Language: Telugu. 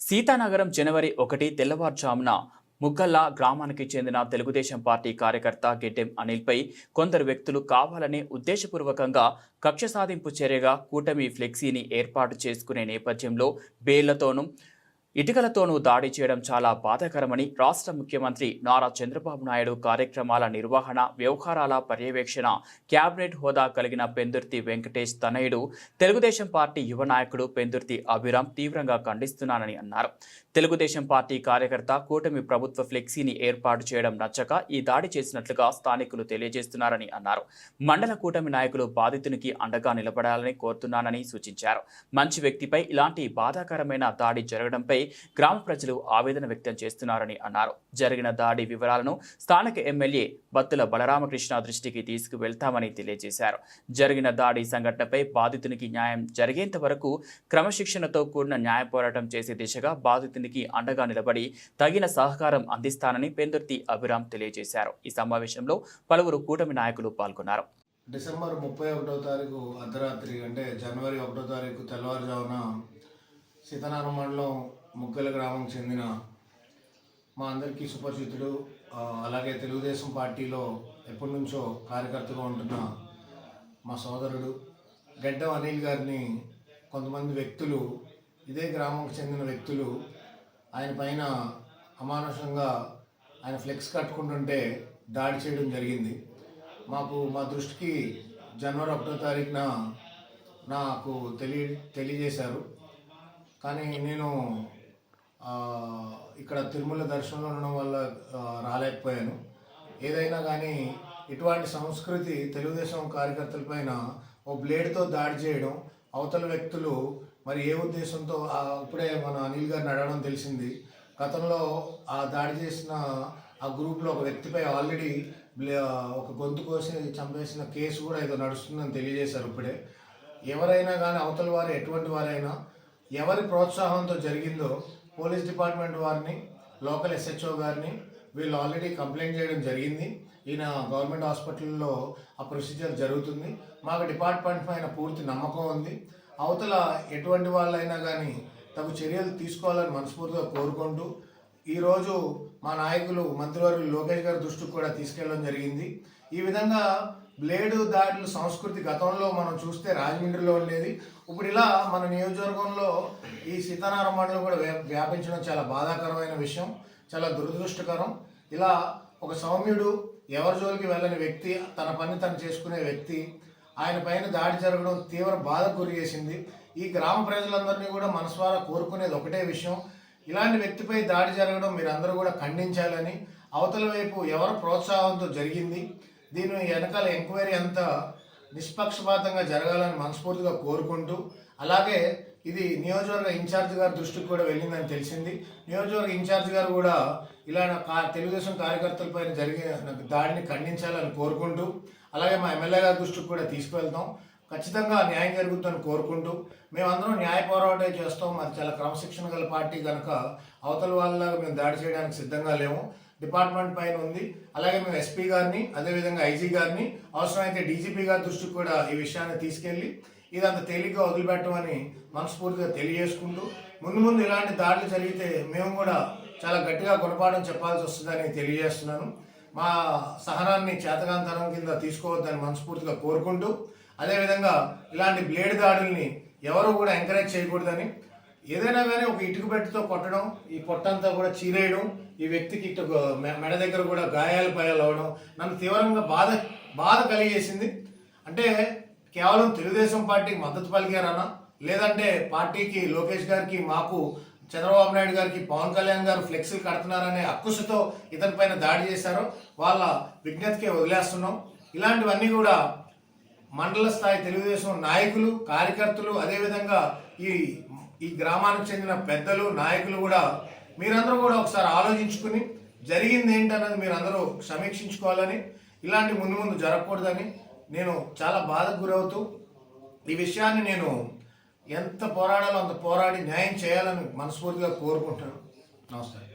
సీతానగరం జనవరి ఒకటి తెల్లవారుజామున ముగ్గల్లా గ్రామానికి చెందిన తెలుగుదేశం పార్టీ కార్యకర్త గెడ్డెం అనిల్పై కొందరు వ్యక్తులు కావాలనే ఉద్దేశపూర్వకంగా కక్ష సాధింపు చర్యగా కూటమి ఫ్లెక్సీని ఏర్పాటు చేసుకునే నేపథ్యంలో బేళ్ళతోనూ ఇటుకలతోనూ దాడి చేయడం చాలా బాధాకరమని రాష్ట్ర ముఖ్యమంత్రి నారా చంద్రబాబు నాయుడు కార్యక్రమాల నిర్వహణ వ్యవహారాల పర్యవేక్షణ క్యాబినెట్ హోదా కలిగిన పెందుర్తి వెంకటేష్ తనయుడు తెలుగుదేశం పార్టీ యువ నాయకుడు పెందుర్తి అభిరామ్ తీవ్రంగా ఖండిస్తున్నానని అన్నారు. తెలుగుదేశం పార్టీ కార్యకర్త కూటమి ప్రభుత్వ ఫ్లెక్సీని ఏర్పాటు చేయడం నచ్చక ఈ దాడి చేసినట్లుగా స్థానికులు తెలియజేస్తున్నారని అన్నారు. మండల కూటమి నాయకులు బాధితునికి అండగా నిలబడాలని కోరుతున్నానని సూచించారు. మంచి వ్యక్తిపై ఇలాంటి బాధాకరమైన దాడి జరగడంపై గ్రామ ప్రజలు ఆవేదన వ్యక్తం చేస్తున్నారని అన్నారు. జరిగిన దాడి వివరాలను స్థానిక ఎమ్మెల్యే బత్తుల బలరామకృష్ణ దృష్టికి తీసుకువెళ్తామని తెలియజేశారు. జరిగిన దాడి సంఘటనపై బాధితునికి న్యాయం జరిగేంత వరకు క్రమశిక్షణతో కూడిన న్యాయ పోరాటం చేసే దిశగా బాధితునికి అండగా నిలబడి తగిన సహకారం అందిస్తానని పెందుర్తి అభిరామ్ తెలియజేశారు. ఈ సమావేశంలో పలువురు కూటమి నాయకులు పాల్గొన్నారు. డిసెంబర్ ముప్పై ఒకటో తారీఖు అర్ధరాత్రి అంటే జనవరి ఒకటో తారీఖు తెల్లవారుజామున సీతారామ మండలం ముగ్గల గ్రామం చెందిన మా అందరికీ సుపరిచితుడు అలాగే తెలుగుదేశం పార్టీలో ఎప్పటి నుంచో కార్యకర్తగా ఉంటున్న మా సోదరుడు గడ్డం అనిల్ గారిని కొంతమంది వ్యక్తులు ఇదే గ్రామంకి చెందిన వ్యక్తులు ఆయన పైన అమానుషంగా ఆయన ఫ్లెక్స్ కట్టుకుంటుంటే దాడి చేయడం జరిగింది. మాకు మా దృష్టికి జనవరి ఒకటో తారీఖున నాకు తెలియ తెలియజేశారు. కానీ నేను ఇక్కడ తిరుమల దర్శనంలో ఉండడం వల్ల రాలేకపోయాను. ఏదైనా కానీ ఇటువంటి సంస్కృతి తెలుగుదేశం కార్యకర్తలపైన ఓ బ్లేడ్తో దాడి చేయడం అవతల వ్యక్తులు మరి ఏ ఉద్దేశంతో ఇప్పుడే మన అనిల్ గారిని అడగడం తెలిసింది. గతంలో ఆ దాడి చేసిన ఆ గ్రూప్లో ఒక వ్యక్తిపై ఆల్రెడీ ఒక గొంతు కోసి చంపేసిన కేసు కూడా ఏదో నడుస్తుందని తెలియజేశారు ఇప్పుడే. ఎవరైనా కానీ అవతల వారు ఎటువంటి వారైనా ఎవరి ప్రోత్సాహంతో జరిగిందో పోలీస్ డిపార్ట్మెంట్ వారిని లోకల్ ఎస్హెచ్ఓ గారిని వీళ్ళు ఆల్రెడీ కంప్లైంట్ చేయడం జరిగింది. ఈయన గవర్నమెంట్ హాస్పిటల్లో ఆ ప్రొసీజర్ జరుగుతుంది. మాకు డిపార్ట్మెంట్ పైన పూర్తి నమ్మకం ఉంది. అవతల ఎటువంటి వాళ్ళైనా కానీ తగు చర్యలు తీసుకోవాలని మనస్ఫూర్తిగా కోరుకుంటూ ఈరోజు మా నాయకులు మంత్రివర్యులు లోకేష్ గారి దృష్టికి కూడా తీసుకెళ్ళడం జరిగింది. ఈ విధంగా బ్లేడు దాడులు సంస్కృతి గతంలో మనం చూస్తే రాజమండ్రిలో ఉండేది. ఇప్పుడు ఇలా మన నియోజకవర్గంలో ఈ సీతారామ మండలం కూడా వ్యా- వ్యాపించడం చాలా బాధాకరమైన విషయం చాలా దురదృష్టకరం. ఇలా ఒక సౌమ్యుడు ఎవరి జోలికి వెళ్ళని వ్యక్తి తన పని తను చేసుకునే వ్యక్తి ఆయన పైన దాడి జరగడం తీవ్ర బాధకు గురి చేసింది. ఈ గ్రామ ప్రజలందరినీ కూడా మనస్వారా కోరుకునేది ఒకటే విషయం. ఇలాంటి వ్యక్తిపై దాడి జరగడం మీరందరూ కూడా ఖండించాలని అవతల వైపు ఎవరు ప్రోత్సాహంతో జరిగింది దీని వెనకాల ఎంక్వైరీ అంతా నిష్పక్షపాతంగా జరగాలని మనస్ఫూర్తిగా కోరుకుంటూ అలాగే ఇది నియోజకవర్గ ఇన్ఛార్జ్ గారి దృష్టికి కూడా వెళ్ళిందని తెలిసింది. నియోజకవర్గ ఇన్ఛార్జ్ గారు కూడా ఇలా కా- తెలుగుదేశం కార్యకర్తలపైన జరిగిన దాడిని ఖండించాలని కోరుకుంటూ అలాగే మా ఎమ్మెల్యే గారి దృష్టికి కూడా తీసుకువెళ్తాం. ఖచ్చితంగా న్యాయం జరుగుతుందని కోరుకుంటూ మేమందరం న్యాయ పోరాటం చేస్తాం. అది చాలా క్రమశిక్షణ గల పార్టీ కనుక అవతల వాళ్ళ మేము దాడి చేయడానికి సిద్ధంగా లేము. డిపార్ట్మెంట్ పైన ఉంది. అలాగే మేము ఎస్పీ గారిని అదేవిధంగా ఐజీ గారిని అవసరమైతే డీజీపీ గారి దృష్టికి కూడా ఈ విషయాన్ని తీసుకెళ్ళి ఇది అంత తేలిగ్గా వదిలిపెట్టమని మనస్ఫూర్తిగా తెలియజేసుకుంటూ ముందు ముందు ఇలాంటి దాడులు జరిగితే మేము కూడా చాలా గట్టిగా గుణపాఠం చెప్పాల్సి వస్తుందని తెలియజేస్తున్నాను. మా సహనాన్ని చేతకాంతరం కింద తీసుకోవద్దని మనస్ఫూర్తిగా కోరుకుంటూ అదేవిధంగా ఇలాంటి బ్లేడ్ దాడుల్ని ఎవరు కూడా ఎంకరేజ్ చేయకూడదని ఏదైనా కానీ ఒక ఇటుక పెట్టుతో కొట్టడం ఈ పొట్టంతా కూడా చీరేయడం ఈ వ్యక్తికి ఇటు మె- మెడ దగ్గర కూడా గాయాలు పాయాలు అవడం నన్ను తీవ్రంగా బాధ బాధ కలిగేసింది. అంటే కేవలం తెలుగుదేశం పార్టీకి మద్దతు పలికారనా లేదంటే పార్టీకి లోకేష్ గారికి మాకు చంద్రబాబు నాయుడు గారికి పవన్ కళ్యాణ్ గారు ఫ్లెక్సీలు కడుతున్నారనే అక్కుసుతో ఇతని పైన దాడి చేశారో. వాళ్ళ విజ్ఞతకే వదిలేస్తున్నాం. ఇలాంటివన్నీ కూడా మండల స్థాయి తెలుగుదేశం నాయకులు కార్యకర్తలు అదేవిధంగా ఈ ఈ గ్రామానికి చెందిన పెద్దలు నాయకులు కూడా మీరందరూ కూడా ఒకసారి ఆలోచించుకుని జరిగింది ఏంటన్నది మీరందరూ సమీక్షించుకోవాలని ఇలాంటి ముందు ముందు జరగకూడదని నేను చాలా బాధకు గురవుతూ ఈ విషయాన్ని నేను ఎంత పోరాడాలో అంత పోరాడి న్యాయం చేయాలని మనస్ఫూర్తిగా కోరుకుంటాను నమస్కారం.